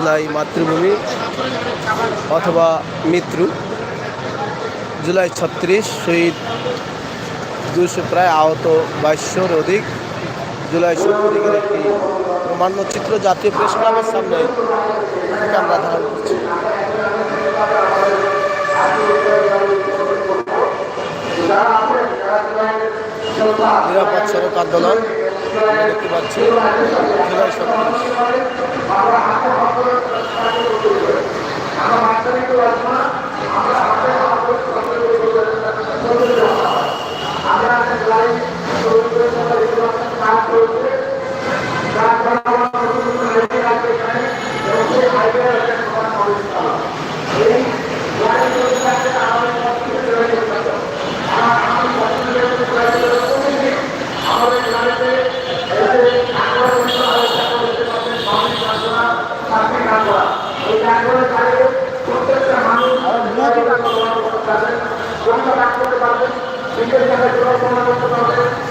জুলাই মাতৃভূমি অথবা মৃত্যু জুলাই ছত্রিশ, শহীদ দুশো প্রায় আহত বাইশশোর অধিক। জুলাই সত্তরের একটি প্রমাণ্যচিত্র জাতীয় প্রেস ক্লাবের সামনে আমরা ধারণ করছি। নিরাপদ সড়ক আন্দোলন। দেখতে পাচ্ছি।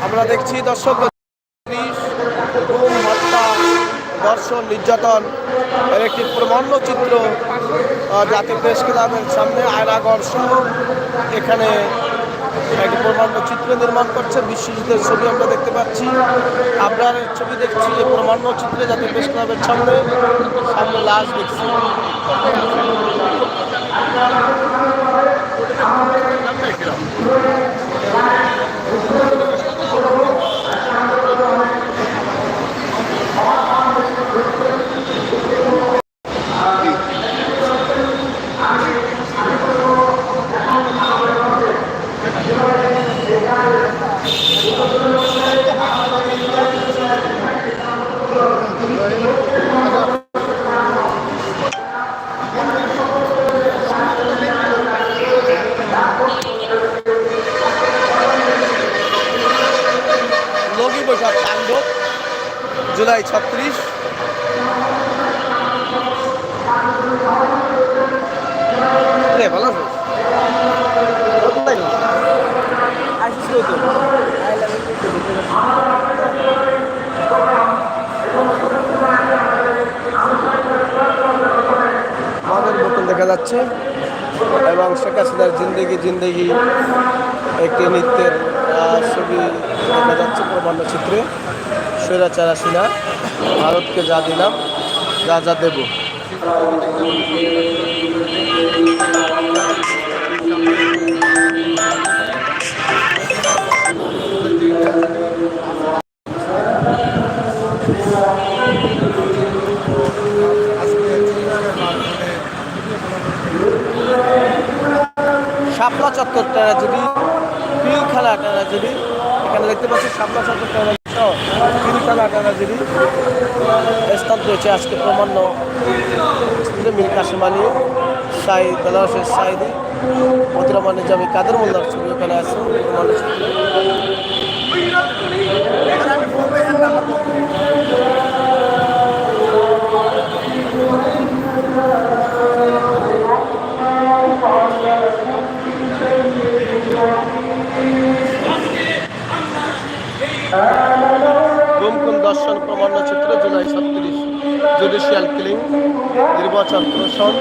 আমরা দেখছি দর্শক দর্শন, নির্যাতন এর একটি প্রমাণ্য চিত্র জাতীয় প্রেস ক্লাবের সামনে আয়নাগর সহ এখানে একটি প্রমাণ্য চিত্র নির্মাণ করছে। বিশ্বজিতের ছবি আমরা দেখতে পাচ্ছি। আপনার ছবি দেখছি, এই প্রমাণ্য চিত্রে জাতীয় প্রেস ক্লাবের সামনে সামনে লাশ দেখছি। けだ বৈশাখ তাণ্ডব জুলাই ছত্রিশ। ভালো আছো? আমাদের বোতল দেখা যাচ্ছে এবং শেখ হাসিনার জিন্দেগি জিন্দেগি একটি নৃত্যের ছবি দেখা যাচ্ছে প্রমাণ্য চিত্রে স্বৈরাচার ভারতকে যা দিলাম যা যা দেব। শাপলা চত্বর ট্রাজেডি আটানা জিবি এখানে দেখতে পাচ্ছি সামনা সামনে প্রিয় খেলা ট্রাজেডি স্থান রয়েছে আজকে প্রমাণ্য মীর কাসিম আলী সাই হোসেন সাইদি মতিরহমান নিজামী কাদের মোল্লার ছবি ওখানে আছে? প্রমাণ্য চিত্রে গুমকুম দর্শন প্রমাণ্য চিত্র জুলাই ছত্রিশ জুডিশিয়াল কিলিং নির্বাচন প্রশাসন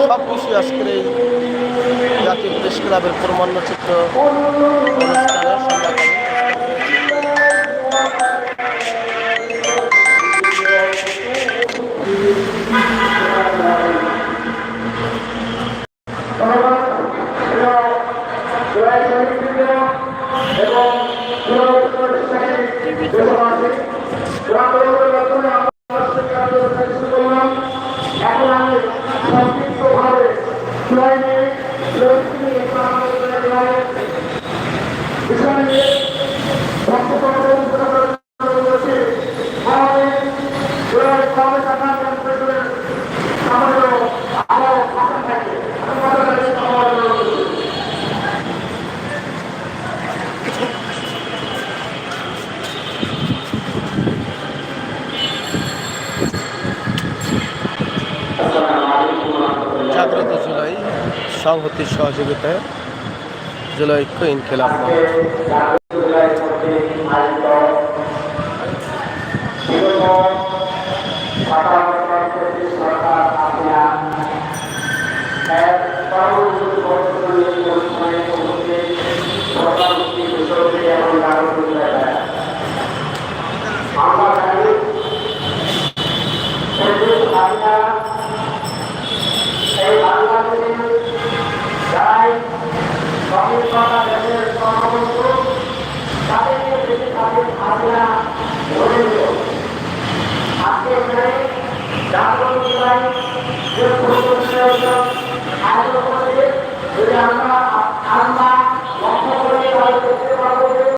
সব কিছু আজকের এই জাতীয় প্রেস ক্লাবের প্রমাণ্য চিত্র অনুষ্ঠানে এখন আমি সংক্ষিপ্তভাবে বিষয় নিয়ে বিষয় নিয়ে জাগ্রত জুলাই সংহতির সহযোগিতায় জুলাই ঐক্য ইনকিলাব মঞ্চ। আমরা